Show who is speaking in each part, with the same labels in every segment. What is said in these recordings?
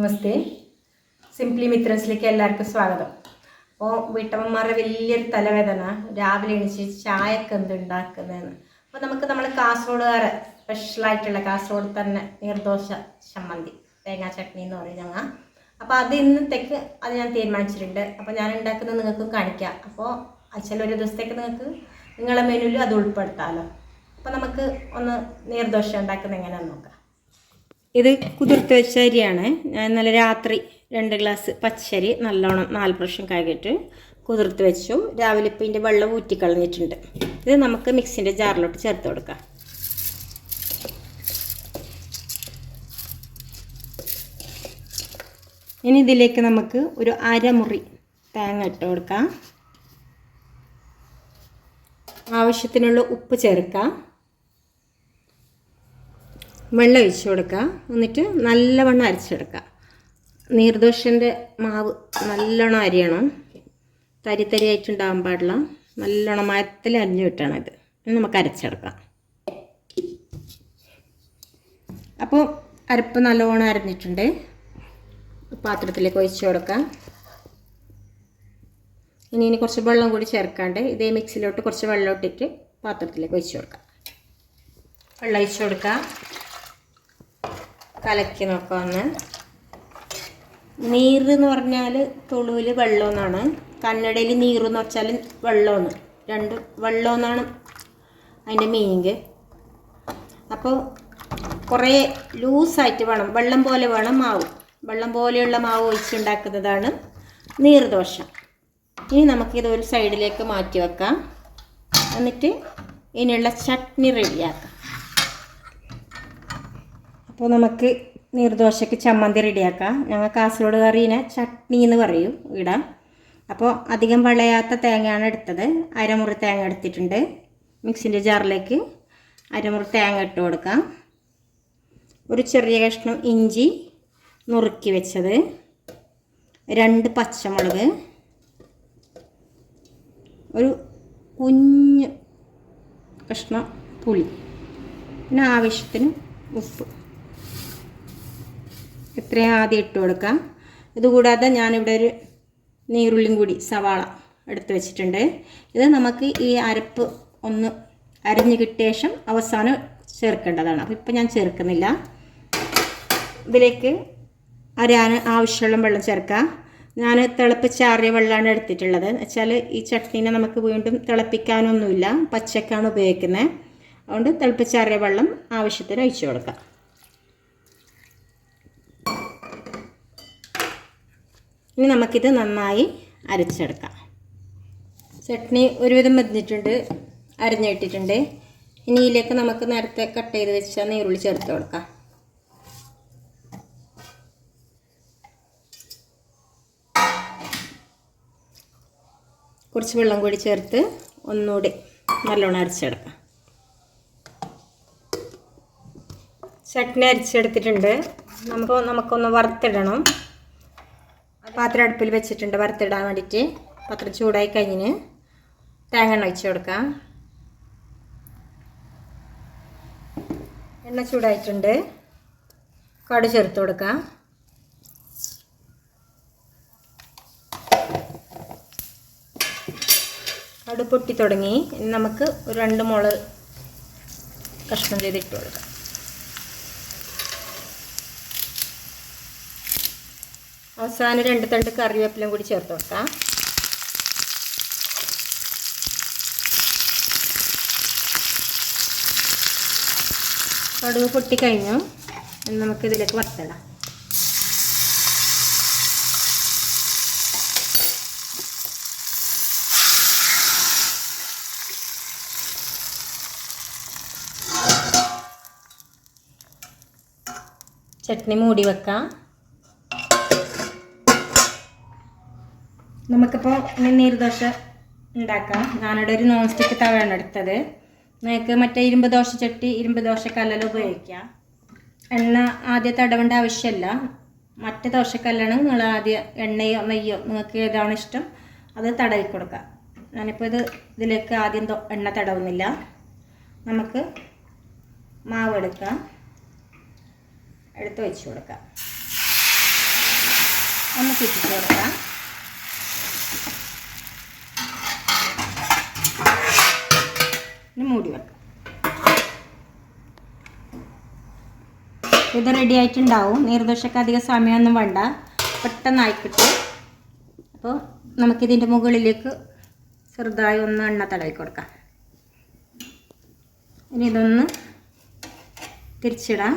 Speaker 1: നമസ്തേ. Simply മിത്രൻസിലേക്ക് എല്ലാവർക്കും സ്വാഗതം. അപ്പോൾ വീട്ടമ്മമാരുടെ വലിയൊരു തലവേദന. രാവിലെ എണീച്ച് ചായക്ക് എന്ത് ഉണ്ടാക്കുന്നതെന്ന് അപ്പോൾ നമുക്ക് നമ്മൾ കാസർഗോഡുകാരെ സ്പെഷ്യലായിട്ടുള്ള കാസർഗോഡ് തന്നെ നീർദോശ ചമ്മന്തി തേങ്ങാ ചട്നി എന്ന് പറയും ഞങ്ങൾ അപ്പോൾ അത് ഇന്നത്തേക്ക് അത് ഞാൻ തീരുമാനിച്ചിട്ടുണ്ട്. അപ്പോൾ ഞാൻ ഉണ്ടാക്കുന്നത് നിങ്ങൾക്ക് കാണിക്കാം. അപ്പോൾ ആഴ്ചയിൽ ഒരു ദിവസത്തേക്ക് നിങ്ങൾക്ക് നിങ്ങളുടെ മെനുവിൽ അത് ഉൾപ്പെടുത്താമല്ലോ അപ്പോൾ നമുക്ക് ഒന്ന് നീർദോശ ഉണ്ടാക്കുന്നത് എങ്ങനെയാണെന്ന് നോക്കാം. ഇത് കുതിർത്ത് വെച്ച അരിയാണ്. ഞാൻ ഇന്നലെ രാത്രി രണ്ട് ഗ്ലാസ് പച്ചരി നല്ലോണം നാല് പ്രാവശ്യം കഴുകിയിട്ട് കുതിർത്ത് വെച്ചു. രാവിലെ ഇപ്പം ഇതിന്റെ വെള്ളം ഊറ്റിക്കളഞ്ഞിട്ടുണ്ട് ഇത് നമുക്ക് മിക്സിന്റെ ജാറിലോട്ട് ചേർത്ത് കൊടുക്കാം. ഇനി ഇതിലേക്ക് നമുക്ക് ഒരു അരമുറി തേങ്ങ ഇട്ട് കൊടുക്കാം. ആവശ്യത്തിനുള്ള ഉപ്പ് ചേർക്കാം. വെള്ളം ഒഴിച്ചു കൊടുക്കുക എന്നിട്ട് നല്ലവണ്ണം അരച്ചെടുക്കുക നീർദോഷന്റെ മാവ് നല്ലോണം അരിയണം. തരി തരിയായിട്ടുണ്ടാകാൻ പാടില്ല. നല്ലോണം മയത്തിൽ അരിഞ്ഞു വിട്ടാണ് ഇത് നമുക്ക് അരച്ചെടുക്കാം. അപ്പോൾ അരപ്പ് നല്ലോണം അരഞ്ഞിട്ടുണ്ട്. പാത്രത്തിലേക്ക് ഒഴിച്ചു കൊടുക്കാം. ഇനി ഇനി കുറച്ച് വെള്ളം കൂടി ചേർക്കാണ്ട് ഇതേ മിക്സിയിലോട്ട് കുറച്ച് വെള്ളം ഇട്ടിട്ട് പാത്രത്തിലേക്ക് ഒഴിച്ചു കൊടുക്കാം. വെള്ളം ഒഴിച്ചു കൊടുക്കാം. കലക്കി നോക്കാമെന്ന് നീര് എന്ന് പറഞ്ഞാൽ തുളുവിൽ വെള്ളമെന്നാണ് കന്നഡയിൽ നീറെന്ന് വെച്ചാൽ വെള്ളമെന്ന് രണ്ട് വെള്ളമെന്നാണ് അതിന്റെ മീനിങ് അപ്പോൾ കുറേ ലൂസായിട്ട് വേണം. വെള്ളം പോലെ വേണം മാവ്. വെള്ളം പോലെയുള്ള മാവ് ഒഴിച്ചുണ്ടാക്കുന്നതാണ് നീർദോശ ഇനി നമുക്കിത് ഒരു സൈഡിലേക്ക് മാറ്റി വെക്കാം. എന്നിട്ട് ഇനിയുള്ള ചട്നി റെഡിയാക്കാം അപ്പോൾ നമുക്ക് നീർദോശയ്ക്ക് ചമ്മന്തി റെഡിയാക്കാം. ഞങ്ങൾ കാസർഗോഡ് കറീനെ ചട്നി എന്ന് പറയും ഇവിടെ അപ്പോൾ അധികം വിളയാത്ത തേങ്ങയാണ് എടുത്തത്. അരമുറി തേങ്ങ എടുത്തിട്ടുണ്ട്. മിക്സിന്റെ ജാറിലേക്ക് അരമുറി തേങ്ങ ഇട്ട് കൊടുക്കാം. ഒരു ചെറിയ കഷ്ണം ഇഞ്ചി നുറുക്കി വെച്ചത്. രണ്ട് പച്ചമുളക്. ഒരു കുഞ്ഞ് കഷ്ണം പുളി. പിന്നെ ആവശ്യത്തിന് ഉപ്പ്. ഇത്രയും ആദ്യം ഇട്ട് കൊടുക്കാം. ഇതുകൂടാതെ ഞാനിവിടെ ഒരു നീരുള്ളിയും കൂടി സവാള എടുത്ത് വെച്ചിട്ടുണ്ട്. ഇത് നമുക്ക് ഈ അരപ്പ് ഒന്ന് അരിഞ്ഞ് കിട്ടിയ ശേഷം അവസാനം ചേർക്കേണ്ടതാണ്. അപ്പോൾ ഇപ്പം ഞാൻ ചേർക്കുന്നില്ല. ഇതിലേക്ക് അരാൻ ആവശ്യമുള്ള വെള്ളം ചേർക്കാം ഞാൻ തിളപ്പിച്ചാറിയ വെള്ളമാണ് എടുത്തിട്ടുള്ളത്. വെച്ചാൽ ഈ ചട്നീനെ നമുക്ക് വീണ്ടും തിളപ്പിക്കാനൊന്നുമില്ല. പച്ചക്കാണ് ഉപയോഗിക്കുന്നത്. അതുകൊണ്ട് തിളപ്പിച്ചാറിയ വെള്ളം ആവശ്യത്തിന് ഒഴിച്ചു കൊടുക്കാം. ഇനി നമുക്കിത് നന്നായി അരച്ചെടുക്കാം. ചട്നി ഒരുവിധം മതിഞ്ഞിട്ടുണ്ട് അരഞ്ഞിട്ടിട്ടുണ്ട്. ഇനി ഇതിലേക്ക് നമുക്ക് നേരത്തെ കട്ട് ചെയ്ത് വെച്ച നീരുള്ളി ചേർത്ത് കൊടുക്കാം. കുറച്ച് വെള്ളം കൂടി ചേർത്ത് ഒന്നുകൂടി നല്ലോണം അരച്ചെടുക്കാം. ചട്നി അരച്ചെടുത്തിട്ടുണ്ട്. നമുക്ക് നമുക്കൊന്ന് വറുത്തിടണം. പാത്രം അടുപ്പിൽ വെച്ചിട്ടുണ്ട് വറുത്തിടാൻ വേണ്ടിയിട്ട് പാത്രം ചൂടായി കഴിഞ്ഞിന് തേങ്ങ എണ്ണ ഒഴിച്ചു കൊടുക്കാം. എണ്ണ ചൂടായിട്ടുണ്ട്. കടു ചേർത്ത് കൊടുക്കാം. കടു പൊട്ടി തുടങ്ങി. നമുക്ക് ഒരു രണ്ട് മുളക് കഷ്ണം ചെയ്തിട്ട് കൊടുക്കാം. അവസാനം രണ്ട് തണ്ട് കറിവേപ്പിലും കൂടി ചേർത്ത് കൊടുക്കാം കടുക് പൊട്ടിക്കഴിഞ്ഞു. നമുക്ക് ഇതിലേക്ക് വറുത്തിടാം. ചട്നി മൂടി വെക്കാം. നമുക്കിപ്പോൾ നീർദോശ ഉണ്ടാക്കാം. ഞാനിവിടെ ഒരു നോൺ സ്റ്റിക്ക് തവയാണ് എടുത്തത്. നിങ്ങൾക്ക് മറ്റേ ഇരുമ്പ് ദോശ ചട്ടി ഇരുമ്പ് ദോശ കല്ലൽ ഉപയോഗിക്കാം. എണ്ണ ആദ്യം തടവേണ്ട ആവശ്യമില്ല. മറ്റ് ദോശക്കല്ലാണ് നിങ്ങൾ ആദ്യം എണ്ണയോ നെയ്യോ നിങ്ങൾക്ക് ഏതാണ് ഇഷ്ടം അത് തടവി കൊടുക്കാം. ഞാനിപ്പോൾ ഇത് ഇതിലേക്ക് ആദ്യം എണ്ണ തടവുന്നില്ല. നമുക്ക് മാവ് എടുക്കാം. എടുത്ത് വെച്ച് കൊടുക്കാം. ഒന്ന് ചുറ്റിച്ച് കൊടുക്കാം. ഇനി മൂടി വെക്കാം. ഇത് റെഡി ആയിട്ടുണ്ടാവും. നീർദോശക്ക് അധികം സമയമൊന്നും വേണ്ട. പെട്ടെന്നായി കിട്ടും. അപ്പോൾ നമുക്കിതിന്റെ മുകളിലേക്ക് ചെറുതായി ഒന്ന് എണ്ണ തടവി കൊടുക്കാം. ഇനി ഇതൊന്ന് തിരിച്ചിടാം.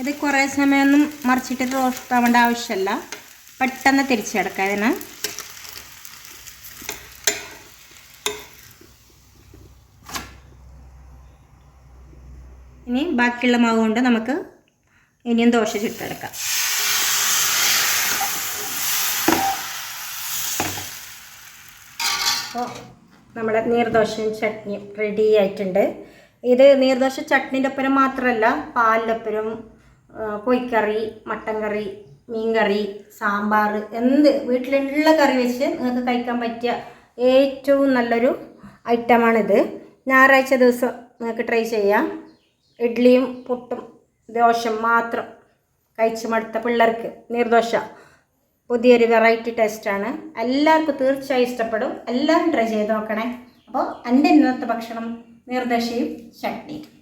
Speaker 1: ഇത് കുറേ സമയമൊന്നും മറിച്ചിട്ട് റോസ്റ്റ് ആവേണ്ട ആവശ്യമില്ല. പെട്ടെന്ന് തിരിച്ചെടുക്കാം ഇതിന്. ഇനി ബാക്കിയുള്ള മാവ് കൊണ്ട് നമുക്ക് ഇനിയും ദോശ ചുട്ടെടുക്കാം. അപ്പോൾ നമ്മുടെ നീർദോശയും ചട്നിയും റെഡി ആയിട്ടുണ്ട്. ഇത് നീർദോശ ചട്നീന്റെ ഒപ്പരം മാത്രമല്ല പാലിന്റെ ഒപ്പരം കോഴിക്കറി മട്ടൻ കറി മീൻ കറി സാമ്പാർ എന്ത് വീട്ടിലുള്ള കറി വെച്ച് നിങ്ങൾക്ക് കഴിക്കാൻ പറ്റിയ ഏറ്റവും നല്ലൊരു ഐറ്റമാണിത്. ഞായറാഴ്ച ദിവസം നിങ്ങൾക്ക് ട്രൈ ചെയ്യാം. ഇഡ്ഡലിയും പുട്ടും ദോശം മാത്രം കഴിച്ചു മടുത്ത പിള്ളേർക്ക് നീർദോശ പുതിയൊരു വെറൈറ്റി ടേസ്റ്റാണ്. എല്ലാവർക്കും തീർച്ചയായും ഇഷ്ടപ്പെടും. എല്ലാവരും ട്രൈ ചെയ്ത് നോക്കണേ. അപ്പോൾ എന്റെ ഇന്നത്തെ ഭക്ഷണം നീർദോശയും ചട്നിയും.